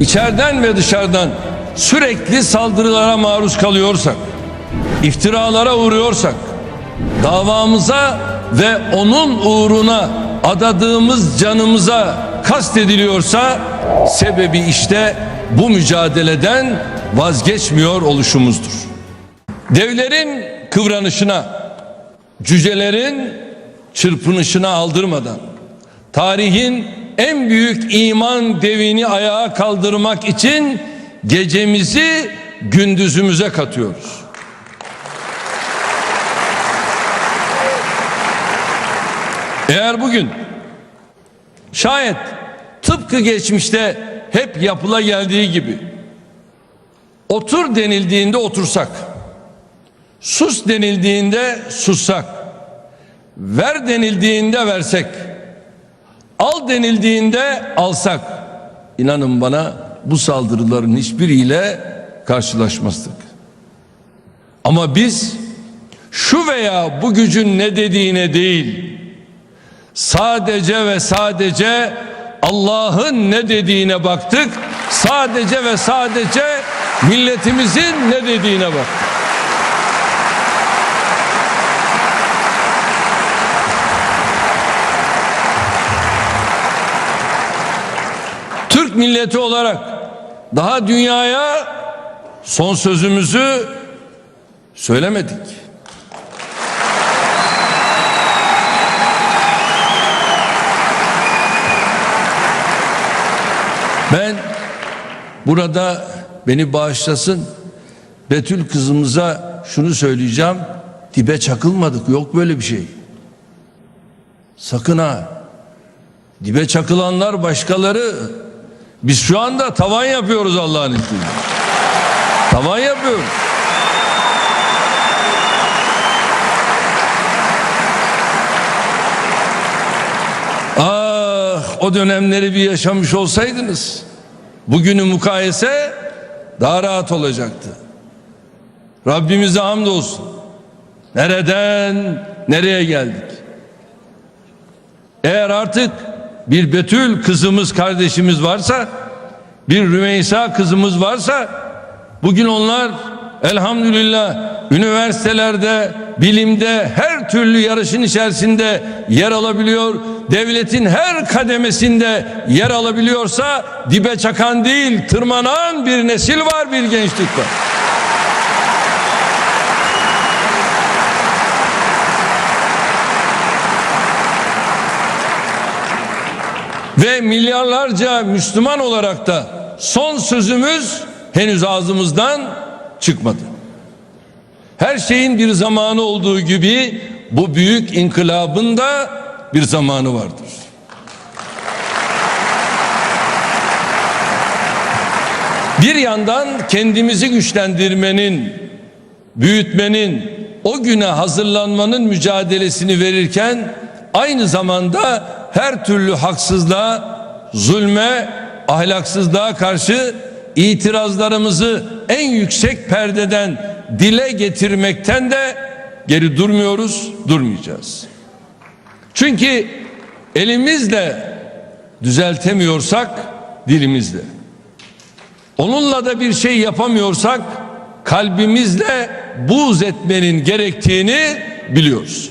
içeriden ve dışarıdan sürekli saldırılara maruz kalıyorsak, iftiralara uğruyorsak, davamıza ve onun uğruna adadığımız canımıza kastediliyorsa sebebi işte bu mücadeleden vazgeçmiyor oluşumuzdur. Devlerin kıvranışına, cücelerin çırpınışına aldırmadan tarihin en büyük iman devini ayağa kaldırmak için gecemizi gündüzümüze katıyoruz. Eğer bugün şayet tıpkı geçmişte hep yapıla geldiği gibi otur denildiğinde otursak, sus denildiğinde sussak, ver denildiğinde versek, al denildiğinde alsak, inanın bana bu saldırıların hiçbiriyle karşılaşmazdık. Ama biz şu veya bu gücün ne dediğine değil, sadece ve sadece Allah'ın ne dediğine baktık. Sadece ve sadece milletimizin ne dediğine baktık. Milleti olarak daha dünyaya son sözümüzü söylemedik. Ben burada beni bağışlasın Betül kızımıza şunu söyleyeceğim. Dibe çakılmadık yok böyle bir şey. Sakın ha. Dibe çakılanlar başkaları. Biz şu anda tavan yapıyoruz Allah'ın izniyle. Tavan yapıyoruz. Ah o dönemleri bir yaşamış olsaydınız bugünü mukayese daha rahat olacaktı. Rabbimize hamdolsun. Nereden nereye geldik? Eğer artık bir Betül kızımız kardeşimiz varsa bir Rümeysa kızımız varsa bugün onlar elhamdülillah üniversitelerde bilimde her türlü yarışın içerisinde yer alabiliyor devletin her kademesinde yer alabiliyorsa dibe çakan değil tırmanan bir nesil var bir gençlik var. Ve milyarlarca Müslüman olarak da son sözümüz henüz ağzımızdan çıkmadı. Her şeyin bir zamanı olduğu gibi bu büyük inkılabın da bir zamanı vardır. Bir yandan kendimizi güçlendirmenin, büyütmenin, o güne hazırlanmanın mücadelesini verirken aynı zamanda her türlü haksızlığa, zulme, ahlaksızlığa karşı itirazlarımızı en yüksek perdeden dile getirmekten de geri durmuyoruz, durmayacağız. Çünkü elimizle düzeltemiyorsak dilimizle. Onunla da bir şey yapamıyorsak kalbimizle buğz etmenin gerektiğini biliyoruz.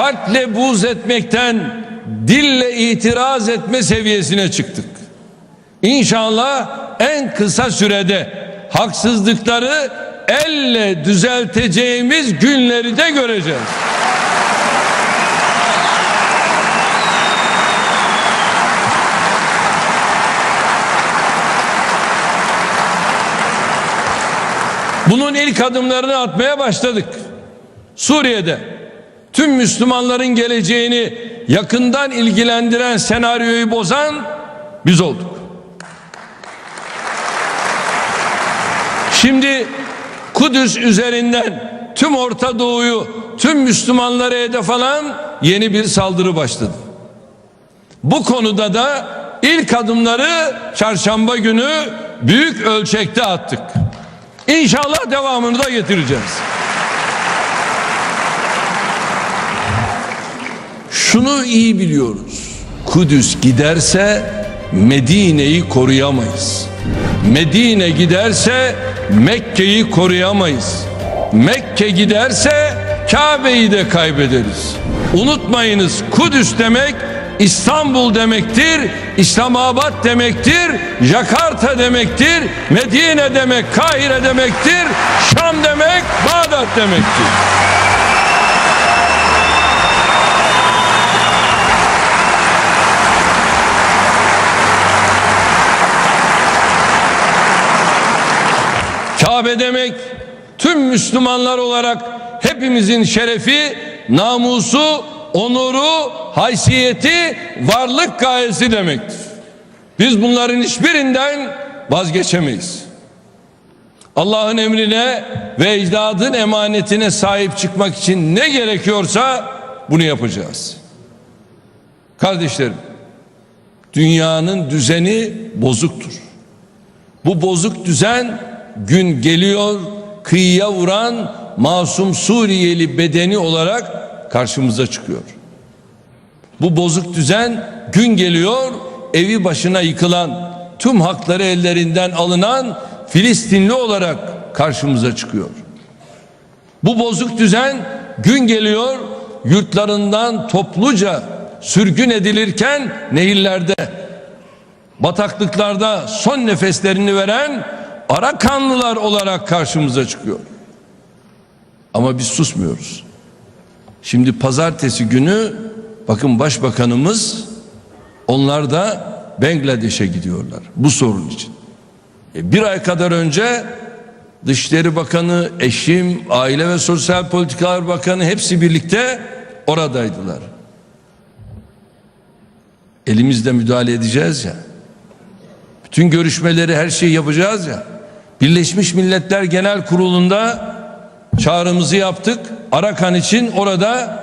Kalple buğz etmekten dille itiraz etme seviyesine çıktık. İnşallah en kısa sürede haksızlıkları elle düzelteceğimiz günleri de göreceğiz. Bunun ilk adımlarını atmaya başladık. Suriye'de tüm Müslümanların geleceğini yakından ilgilendiren senaryoyu bozan biz olduk. Şimdi Kudüs üzerinden tüm Orta Doğu'yu, tüm Müslümanları hedef alan yeni bir saldırı başladı. Bu konuda da ilk adımları çarşamba günü büyük ölçekte attık. İnşallah devamını da getireceğiz. Şunu iyi biliyoruz. Kudüs giderse Medine'yi koruyamayız. Medine giderse Mekke'yi koruyamayız. Mekke giderse Kabe'yi de kaybederiz. Unutmayınız Kudüs demek İstanbul demektir, İslamabad demektir, Jakarta demektir, Medine demek, Kahire demektir, Şam demek, Bağdat demektir. Kabe demek tüm Müslümanlar olarak hepimizin şerefi, namusu, onuru, haysiyeti, varlık gayesi demektir. Biz bunların hiçbirinden vazgeçemeyiz. Allah'ın emrine ve ecdadın emanetine sahip çıkmak için ne gerekiyorsa bunu yapacağız. Kardeşlerim, dünyanın düzeni bozuktur. Bu bozuk düzen gün geliyor kıyıya vuran masum Suriyeli bedeni olarak karşımıza çıkıyor. Bu bozuk düzen gün geliyor evi başına yıkılan tüm hakları ellerinden alınan Filistinli olarak karşımıza çıkıyor. Bu bozuk düzen gün geliyor yurtlarından topluca sürgün edilirken nehirlerde bataklıklarda son nefeslerini veren Arakanlılar olarak karşımıza çıkıyor. Ama biz susmuyoruz. Şimdi pazartesi günü bakın başbakanımız onlar da Bangladeş'e gidiyorlar bu sorun için. E, bir ay kadar önce Dışişleri Bakanı, eşim, Aile ve Sosyal Politikalar Bakanı hepsi birlikte oradaydılar. Elimizde müdahale edeceğiz ya. Bütün görüşmeleri her şeyi yapacağız ya. Birleşmiş Milletler Genel Kurulu'nda çağrımızı yaptık. Arakan için orada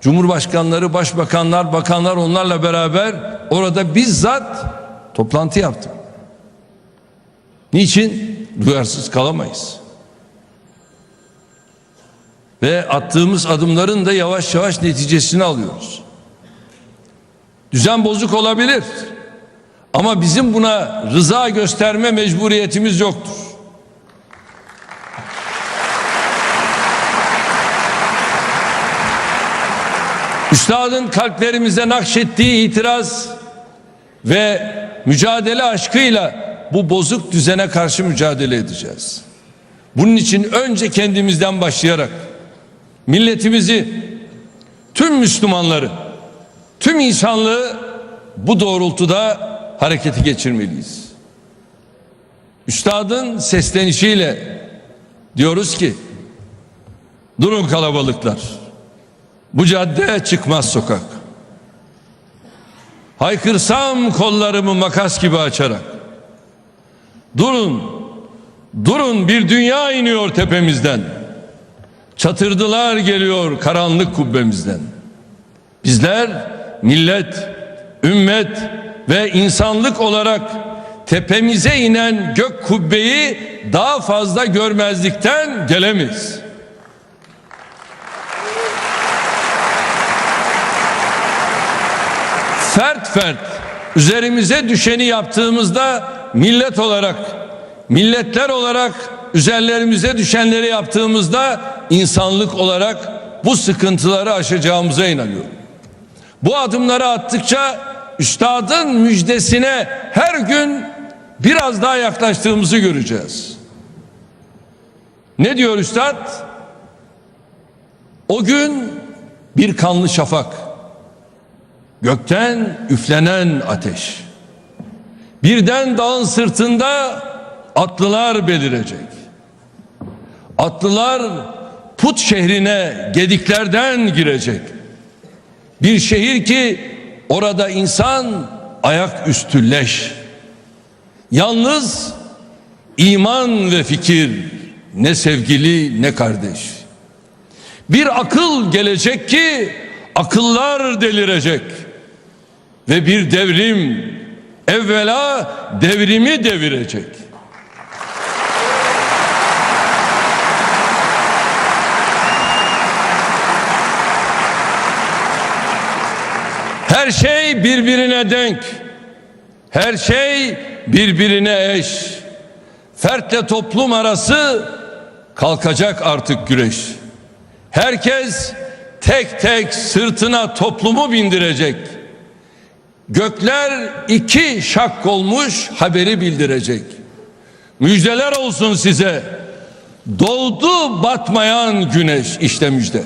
Cumhurbaşkanları, başbakanlar, bakanlar onlarla beraber orada bizzat toplantı yaptım. Niçin? Duyarsız kalamayız. Ve attığımız adımların da yavaş yavaş neticesini alıyoruz. Düzen bozuk olabilir. Ama bizim buna rıza gösterme mecburiyetimiz yoktur. Üstadın kalplerimize nakşettiği itiraz ve mücadele aşkıyla bu bozuk düzene karşı mücadele edeceğiz. Bunun için önce kendimizden başlayarak milletimizi, tüm Müslümanları, tüm insanlığı bu doğrultuda hareketi geçirmeliyiz. Üstadın seslenişiyle diyoruz ki durun kalabalıklar. Bu cadde çıkmaz sokak. Haykırsam kollarımı makas gibi açarak. Durun, durun bir dünya iniyor tepemizden. Çatırdılar geliyor karanlık kubbemizden. Bizler millet, ümmet ve insanlık olarak tepemize inen gök kubbeyi daha fazla görmezlikten gelemeyiz. Fert fert üzerimize düşeni yaptığımızda millet olarak, milletler olarak üzerlerimize düşenleri yaptığımızda insanlık olarak bu sıkıntıları aşacağımıza inanıyorum. Bu adımları attıkça üstadın müjdesine her gün biraz daha yaklaştığımızı göreceğiz. Ne diyor üstad? O gün bir kanlı şafak, gökten üflenen ateş. Birden dağın sırtında atlılar belirecek. Atlılar put şehrine gediklerden girecek. Bir şehir ki orada insan ayak üstü leş. Yalnız iman ve fikir ne sevgili ne kardeş. Bir akıl gelecek ki akıllar delirecek. Ve bir devrim evvela devrimi devirecek. Her şey birbirine denk. Her şey birbirine eş. Fertle toplum arası kalkacak artık güreş. Herkes tek tek sırtına toplumu bindirecek. Gökler iki şak olmuş haberi bildirecek. Müjdeler olsun size. Doğdu batmayan güneş işte müjde.